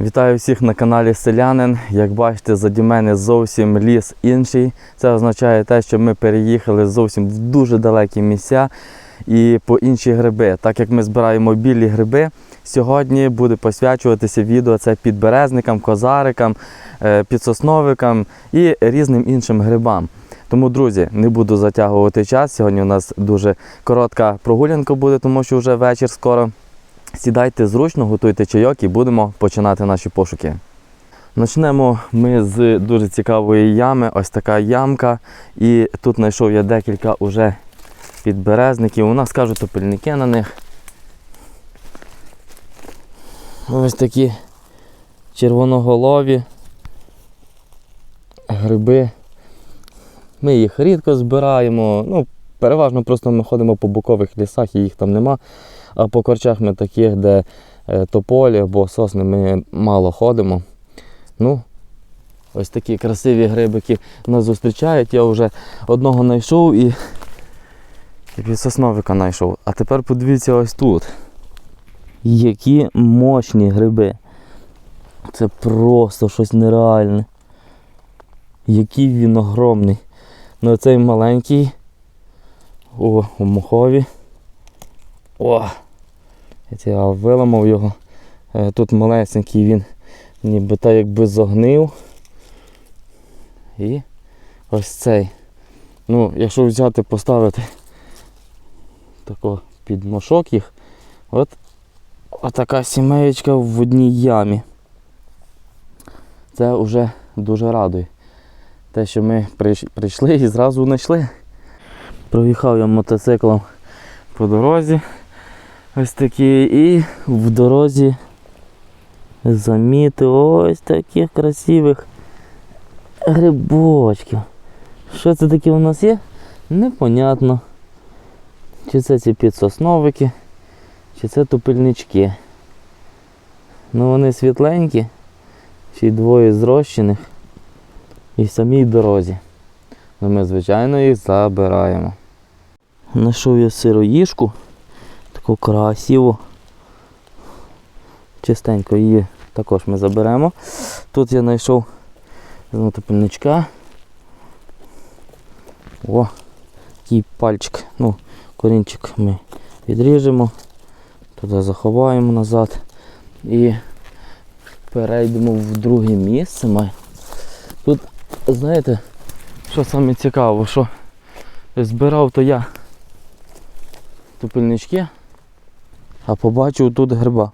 Вітаю всіх на каналі Селянин. Як бачите, заді мене зовсім ліс інший. Це означає те, що ми переїхали зовсім в дуже далекі місця і по інші гриби. Так як ми збираємо білі гриби, сьогодні буде посвячуватися відео це підберезникам, козарикам, е, підсосновикам і різним іншим грибам. Тому, друзі, не буду затягувати час. Сьогодні у нас дуже коротка прогулянка буде, тому що вже вечір скоро. Сідайте зручно, готуйте чайок і будемо починати наші пошуки. Почнемо ми з дуже цікавої ями. Ось така ямка. І тут знайшов я декілька уже підберезників. У нас кажуть топільники на них. Ось такі червоноголові гриби. Ми їх рідко збираємо. Ну, переважно просто ми ходимо по бокових лісах і їх там нема. А по корчах ми таких, де е, тополі або сосни, ми мало ходимо. Ну, ось такі красиві грибики нас зустрічають. Я вже одного знайшов і, сосновика знайшов. А тепер подивіться ось тут. Які мощні гриби. Це просто щось нереальне. Який він огромний. Ну цей маленький. О, у мохові. О! Я виламав його. Е, Тут малесенький він ніби так якби зогнив. І ось цей. Ну, якщо взяти, поставити тако під мошок їх, от отака сімеєчка в одній ямі. Це вже дуже радує. Те, що ми прийшли і зразу знайшли. Проїхав я мотоциклом по дорозі. Ось такі і в дорозі замітив ось таких красивих грибочків. Що це таке у нас є? Непонятно. Чи це ці підсосновики, чи це тупельнички. Ну вони світленькі, ще й двоє зрощених і в самій дорозі. Ну ми, звичайно, їх забираємо. Знайшов я сироїшку таку красиву. Чистенько її також ми заберемо. Тут я знайшов знову топільничка. О, такий пальчик. Ну, корінчик ми відріжемо, туди заховаємо назад і перейдемо в друге місце. Тут, знаєте, що саме цікаво, що збирав то я тупільнички, а побачив тут гриба.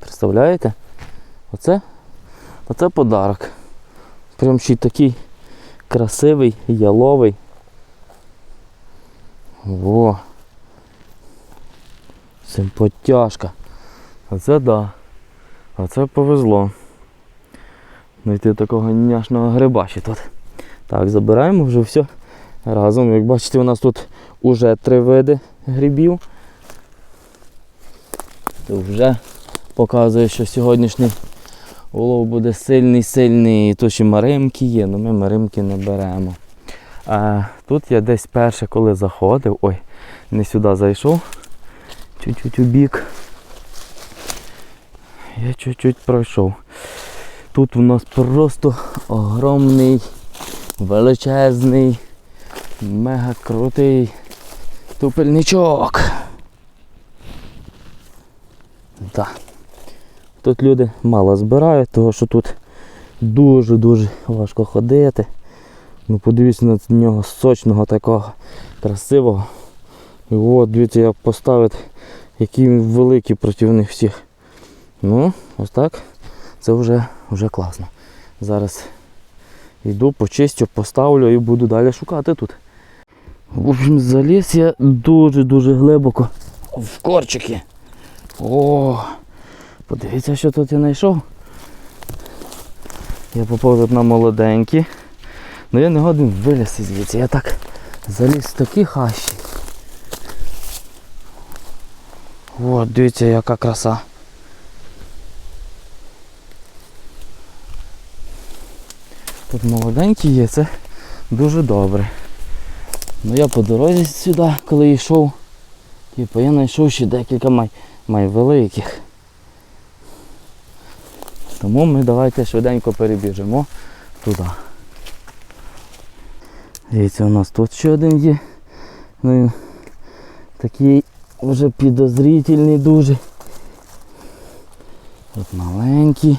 Представляєте? Оце, оце подарок. Прям ще й такий красивий, яловий. Во. Симпотяшка. Оце да. Оце повезло. Знайти такого няшного гриба ще тут. Так, забираємо вже все разом. Як бачите, у нас тут уже три види грибів. То вже показує, що сьогоднішній улов буде сильний-сильний. І ще маримки є, але ми маримки не беремо. А, тут я десь перше, коли заходив, ой, не сюди зайшов, чуть-чуть у бік. Я чуть-чуть пройшов. Тут у нас просто огромний, величезний, мега крутий тупельничок. Да. Тут люди мало збирають, тому що тут дуже-дуже важко ходити. Ну подивіться на нього сочного такого красивого. І от дивіться як поставити, який він великий проти них всіх. Ну, ось так. Це вже, вже класно. Зараз йду, почистю, поставлю і буду далі шукати тут. В общем, заліз я дуже-дуже глибоко в корчики. О, подивіться, що тут я знайшов. Я попав тут на молоденькі. Ну я не годен вилізти звідси. Я так заліз в такі хащі. От, дивіться, яка краса. Тут молоденькі є, це дуже добре. Ну я по дорозі сюди, коли йшов, типу, я знайшов ще декілька май, май великих. Тому ми давайте швиденько перебіжимо туди. Дивіться, у нас тут ще один є. Ну, такий вже підозрительний дуже. Тут маленький,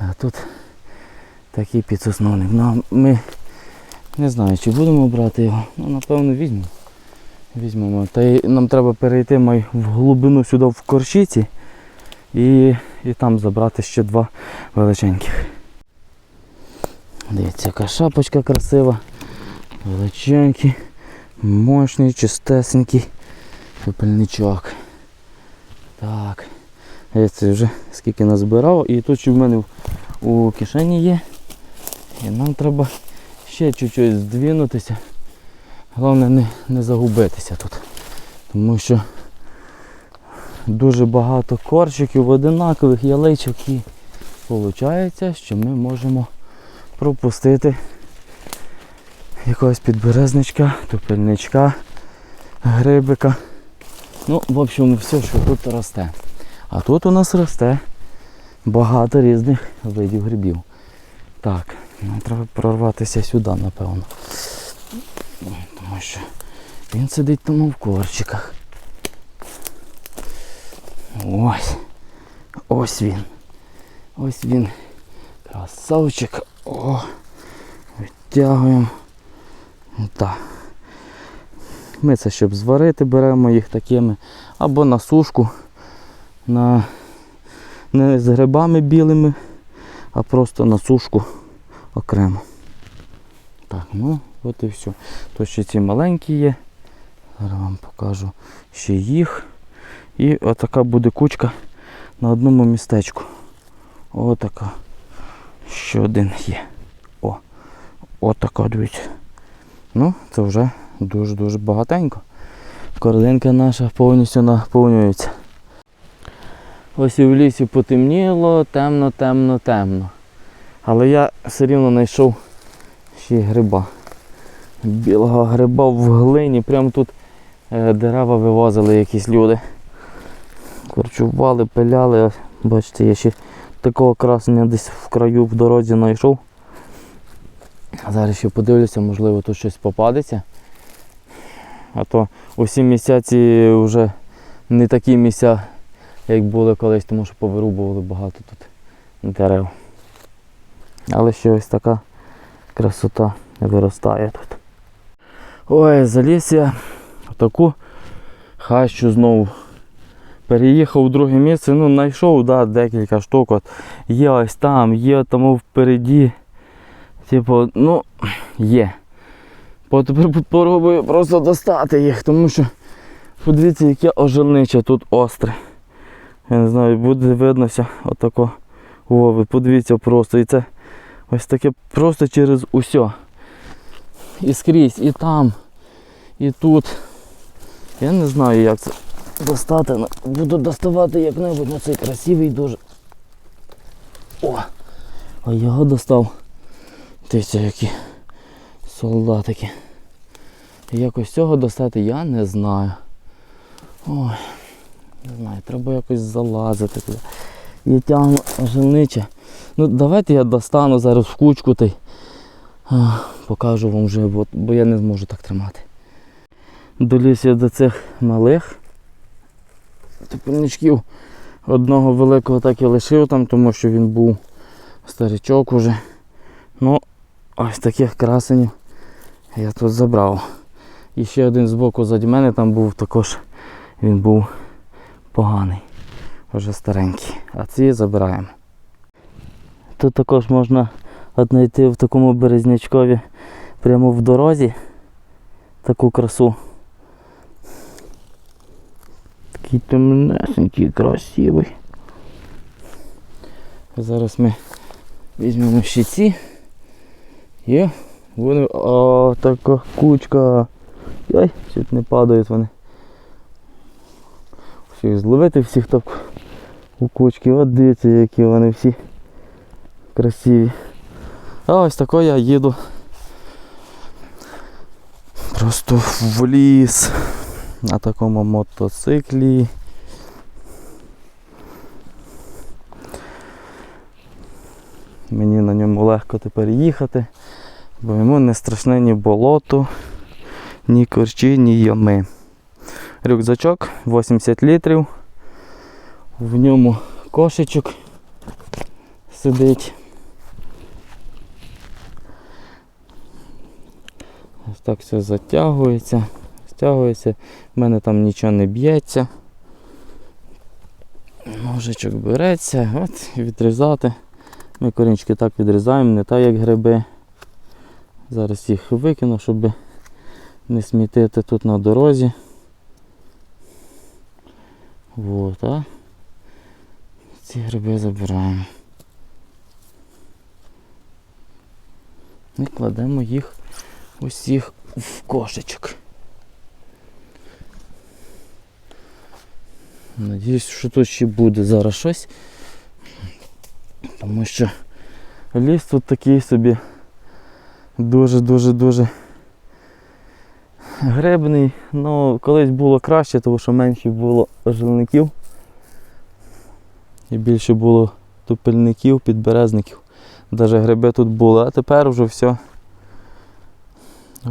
а тут такий підсосновник. Ну, ми не знаю, чи будемо брати його. Ну, напевно, візьмемо. Візьмемо. Та й нам треба перейти май, в глибину сюди в корчиці і, і там забрати ще два величеньких. Дивіться, яка шапочка красива. Величенький, мощний, чистесенький пепельничок. Так. Дивіться, вже скільки назбирав. І тут ще в мене у кишені є. І нам треба ще чуть-чуть здвинутися. Головне не, не загубитися тут. Тому що дуже багато корчиків, одинакових яличок і виходить, що ми можемо пропустити якогось підберезничка, тупельничка, грибика. Ну, в общем, все, що тут росте. А тут у нас росте багато різних видів грибів. Так, нам треба прорватися сюди, напевно. Тому що він сидить тому в корчиках. Ось. Ось він. Ось він. Красавчик. О. Відтягуємо. Так. Ми це щоб зварити, беремо їх такими або на сушку, на, не з грибами білими, а просто на сушку окремо. Так, ну от і все. Тут ще ці маленькі є. Зараз вам покажу ще їх. І отака буде кучка на одному містечку. Отака. Ще один є. О, отака, дивіться. Ну, це вже дуже-дуже багатенько. Корзинка наша повністю наповнюється. Ось і в лісі потемніло, темно, темно, темно. Але я все рівно знайшов ще й гриба. Білого гриба в глині. Прямо тут е, дерева вивозили якісь люди. Корчували, пиляли. Бачите, я ще такого красення десь в краю в дорозі знайшов. Зараз ще подивлюся, можливо тут щось попадеться. А то усі місця ці вже не такі місця, як були колись, тому що повирубували багато тут дерев. Але ще ось така красота виростає тут. Ой, заліз я в таку хащу знову. Переїхав в друге місце, ну знайшов да, декілька штук. От. Є ось там, є тому впереді. Типу, ну, є. Тепер попробую просто достати їх, тому що подивіться, яке ожелниче тут остре. Я не знаю, буде виднося отако. О, ви подивіться просто. І це ось таке просто через усе. І скрізь, і там, і тут. Я не знаю, як це достати. Буду доставати як-небудь на цей красивий дуже. О! А його достав. Дивіться, які солдатики. Якось цього достати я не знаю. Ой, не знаю, треба якось залазити туди. Я тягну ожениче. Ну давайте я достану зараз в кучку та й а, покажу вам вже, бо, бо я не зможу так тримати. Доліз я до цих малих тепельничків. Одного великого так і лишив там, тому що він був старичок уже. Ну, ось таких красенів я тут забрав. І ще один збоку заді мене там був також, він був поганий, вже старенький. А ці забираємо. Тут також можна знайти в такому березнячкові прямо в дорозі таку красу. Такий темнесенький, красивий. Зараз ми візьмемо ще ці. І вони о, така кучка. Яй, чуть не падають вони. Всіх зловити всіх так у кучки. От дивіться, які вони всі красиві. А ось тако я їду. Просто в ліс на такому мотоциклі. Мені на ньому легко тепер їхати, бо йому не страшне ні болото, ні корчі, ні ями. Рюкзачок 80 літрів. В ньому кошечок сидить. Ось так все затягується, стягується. В мене там нічого не б'ється. Ножичок береться, от відрізати. Ми корінчики так відрізаємо, не так як гриби. Зараз їх викину, щоб не смітити тут на дорозі. Вот, а ці гриби забираємо. І кладемо їх усіх в кошечок. Надіюсь, що тут ще буде зараз щось. Тому що ліс тут такий собі дуже-дуже-дуже гребний. Ну, колись було краще, тому що менше було жилників. І більше було тупельників, підберезників. Навіть гриби тут були, а тепер вже все.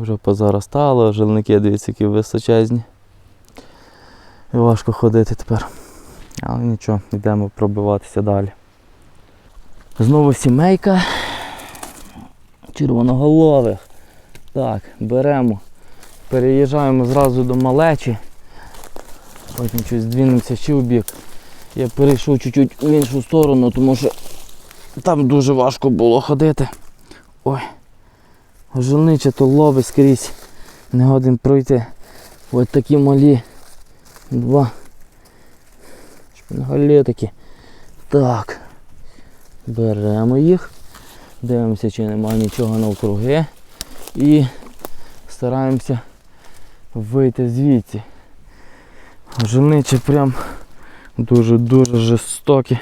Вже позаростало, жилники, дивіться, які височезні. І важко ходити тепер. Але нічого, йдемо пробиватися далі. Знову сімейка червоноголових. Так, беремо, переїжджаємо зразу до малечі. Потім щось двінемося ще в бік. Я перейшов чуть-чуть в іншу сторону, тому що там дуже важко було ходити. Ой. Жилниче то лови скрізь. Не годин пройти. Ось такі малі. Два. Шпингалі такі. Так. Беремо їх. Дивимося, чи немає нічого навкруги. І стараємося вийти звідси. Жилниче прям дуже-дуже жорстокі.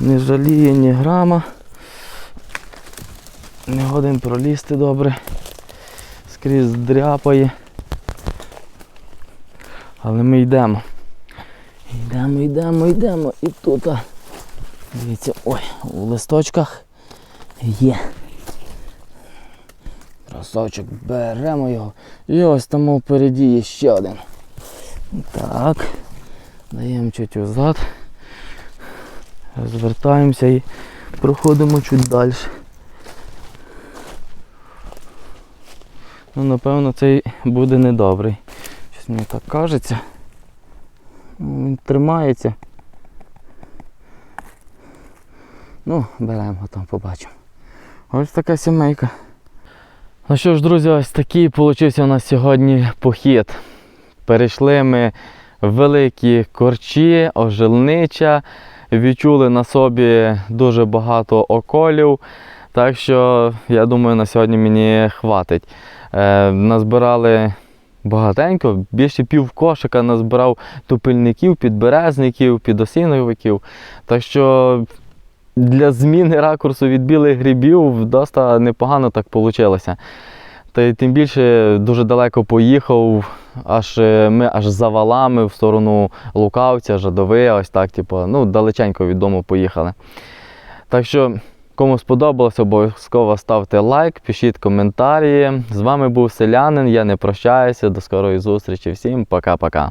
Не жаліє ні грама. Не годин пролізти добре. Скрізь дряпає. Але ми йдемо. Йдемо, йдемо, йдемо. І тут. Дивіться, ой, у листочках є. Красавчик, беремо його. І ось там впереді є ще один. Так. Даємо чуть взад. Розвертаємося і проходимо чуть далі. Ну, напевно, цей буде недобрий. Щось мені так кажеться. Він тримається. Ну, беремо, там побачимо. Ось така сімейка. Ну що ж, друзі, ось такий получився у нас сьогодні похід. Перейшли ми великі корчі, ожилнича, відчули на собі дуже багато околів. Так що, я думаю, на сьогодні мені хватить. Е, назбирали багатенько, більше пів кошика назбирав тупильників, підберезників, підосиновиків. Так що для зміни ракурсу від білих грибів доста непогано так вийшло. Та й тим більше дуже далеко поїхав, аж е, ми аж за валами в сторону Лукавця, Жадови, ось так, типу, ну, далеченько від дому поїхали. Так що, кому сподобалось, обов'язково ставте лайк, пишіть коментарі. З вами був селянин. Я не прощаюся. До скорої зустрічі. Всім пока-пока.